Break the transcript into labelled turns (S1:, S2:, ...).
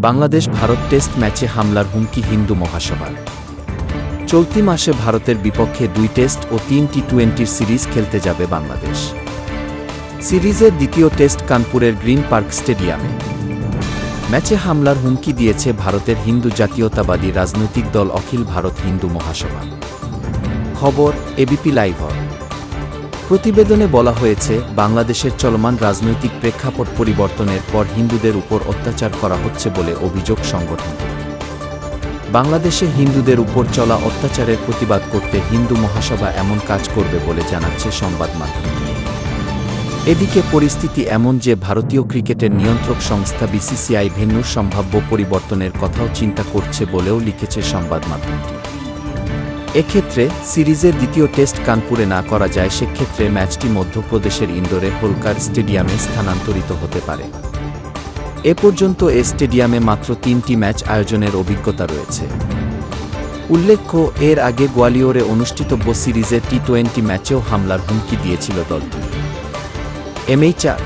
S1: Bangladesh Bharat test ম্যাচে হামলার হুমকি হিন্দু মহাসভার। চলতি মাসে ভারতের বিপক্ষে দুই টেস্ট ও তিন টি টোয়েন্টির সিরিজ খেলতে যাবে বাংলাদেশ। সিরিজের দ্বিতীয় টেস্ট কানপুরের গ্রিন পার্ক স্টেডিয়ামে। ম্যাচে হামলার হুমকি দিয়েছে ভারতের হিন্দু জাতীয়তাবাদী রাজনৈতিক দল অখিল ভারত হিন্দু মহাসভা। খবর, এবিপি লাইভর প্রতিবেদনে বলা হয়েছে, বাংলাদেশের চলমান রাজনৈতিক প্রেক্ষাপট পরিবর্তনের পর হিন্দুদের উপর অত্যাচার করা হচ্ছে বলে অভিযোগ সংগঠনটির বাংলাদেশে হিন্দুদের উপর চলা অত্যাচারের প্রতিবাদ করতে হিন্দু মহাসভা এমন কাজ করবে বলে জানাচ্ছে সংবাদ মাধ্যমটি এদিকে পরিস্থিতি এমন যে ভারতীয় ক্রিকেটের নিয়ন্ত্রক সংস্থা বিসিসিআই ভেন্যুর সম্ভাব্য পরিবর্তনের কথাও চিন্তা করছে বলেও লিখেছে সংবাদ মাধ্যমটি। এক্ষেত্রে সিরিজের দ্বিতীয় টেস্ট কানপুরে না করা যায়, সেক্ষেত্রে ম্যাচটি মধ্যপ্রদেশের ইন্দোরে হোলকার স্টেডিয়ামে স্থানান্তরিত হতে পারে। এ পর্যন্ত এ স্টেডিয়ামে মাত্র তিনটি ম্যাচ আয়োজনের অভিজ্ঞতা রয়েছে। উল্লেখ্য, এর আগে গোয়ালিয়রে অনুষ্ঠিতব্য সিরিজের টি টোয়েন্টি ম্যাচেও হামলার হুমকি দিয়েছিল দলটি। এমএইচআর